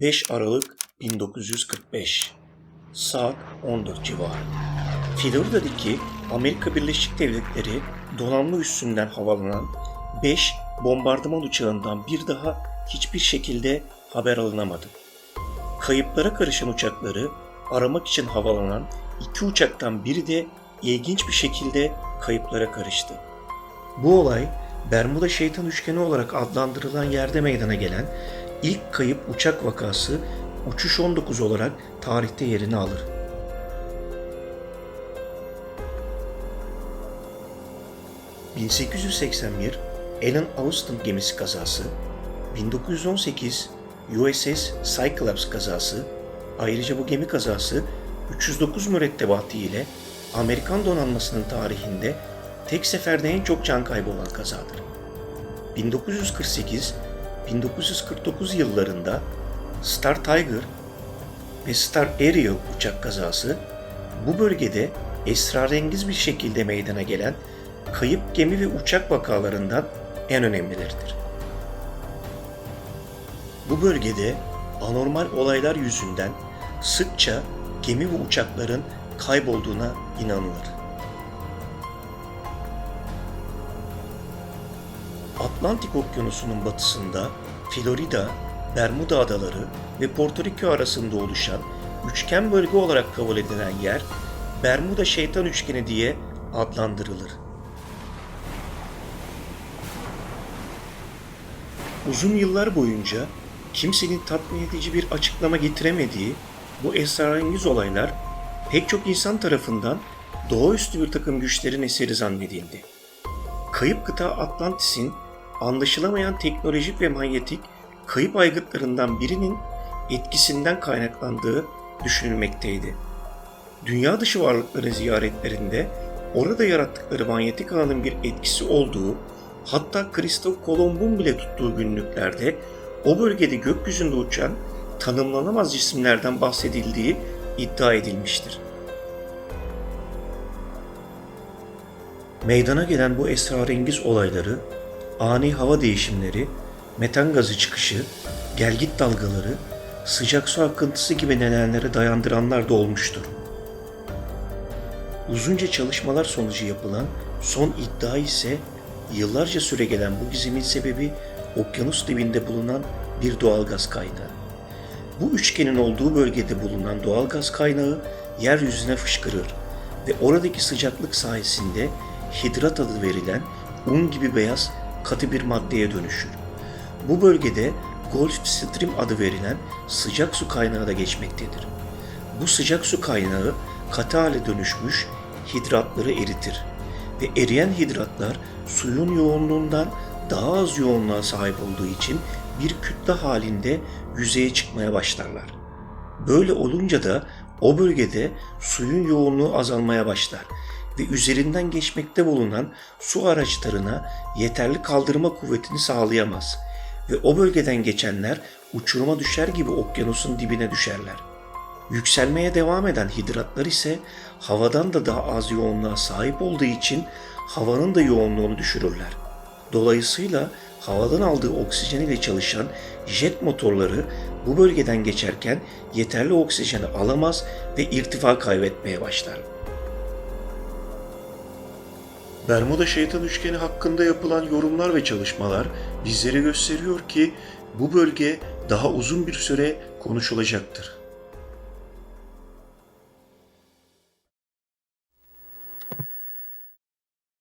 5 Aralık 1945 Saat 14 civarı. Florida'daki Amerika Birleşik Devletleri donanma üssünden havalanan 5 bombardıman uçağından bir daha hiçbir şekilde haber alınamadı. Kayıplara karışan uçakları aramak için havalanan iki uçaktan biri de ilginç bir şekilde kayıplara karıştı. Bu olay Bermuda Şeytan Üçgeni olarak adlandırılan yerde meydana gelen ilk kayıp uçak vakası Uçuş 19 olarak tarihte yerini alır. ...1881 Alan Austin gemisi kazası, 1918 USS Cyclops kazası, ayrıca bu gemi kazası 309 mürettebatı ile Amerikan donanmasının tarihinde tek seferde en çok can kaybı olan kazadır. 1948-1949 yıllarında Star Tiger ve Star Ariel uçak kazası bu bölgede esrarengiz bir şekilde meydana gelen kayıp gemi ve uçak vakalarından en önemlileridir. Bu bölgede anormal olaylar yüzünden sıkça gemi ve uçakların kaybolduğuna inanılır. Atlantik Okyanusu'nun batısında Florida, Bermuda Adaları ve Porto Rico arasında oluşan üçgen bölge olarak kabul edilen yer Bermuda Şeytan Üçgeni diye adlandırılır. Uzun yıllar boyunca kimsenin tatmin edici bir açıklama getiremediği bu esrarengiz olaylar pek çok insan tarafından doğaüstü bir takım güçlerin eseri zannedildi. Kayıp kıta Atlantis'in anlaşılamayan teknolojik ve manyetik kayıp aygıtlarından birinin etkisinden kaynaklandığı düşünülmekteydi. Dünya dışı varlıkların ziyaretlerinde orada yarattıkları manyetik ağının bir etkisi olduğu, hatta Kristof Kolomb'un bile tuttuğu günlüklerde o bölgede gökyüzünde uçan tanımlanamaz cisimlerden bahsedildiği iddia edilmiştir. Meydana gelen bu esrarengiz olayları, ani hava değişimleri, metan gazı çıkışı, gelgit dalgaları, sıcak su akıntısı gibi nedenlere dayandıranlar da olmuştur. Uzunca çalışmalar sonucu yapılan son iddia ise yıllarca süre gelen bu gizemin sebebi okyanus dibinde bulunan bir doğal gaz kaynağı. Bu üçgenin olduğu bölgede bulunan doğal gaz kaynağı yeryüzüne fışkırır ve oradaki sıcaklık sayesinde hidrat adı verilen un gibi beyaz katı bir maddeye dönüşür. Bu bölgede Gulf Stream adı verilen sıcak su kaynağı da geçmektedir. Bu sıcak su kaynağı katı hale dönüşmüş hidratları eritir ve eriyen hidratlar suyun yoğunluğundan daha az yoğunluğa sahip olduğu için bir kütle halinde yüzeye çıkmaya başlarlar. Böyle olunca da o bölgede suyun yoğunluğu azalmaya başlar ve üzerinden geçmekte bulunan su araçlarına yeterli kaldırma kuvvetini sağlayamaz ve o bölgeden geçenler uçuruma düşer gibi okyanusun dibine düşerler. Yükselmeye devam eden hidratlar ise havadan da daha az yoğunluğa sahip olduğu için havanın da yoğunluğunu düşürürler. Dolayısıyla havadan aldığı oksijen ile çalışan jet motorları bu bölgeden geçerken yeterli oksijeni alamaz ve irtifa kaybetmeye başlar. Bermuda Şeytan Üçgeni hakkında yapılan yorumlar ve çalışmalar bizlere gösteriyor ki bu bölge daha uzun bir süre konuşulacaktır.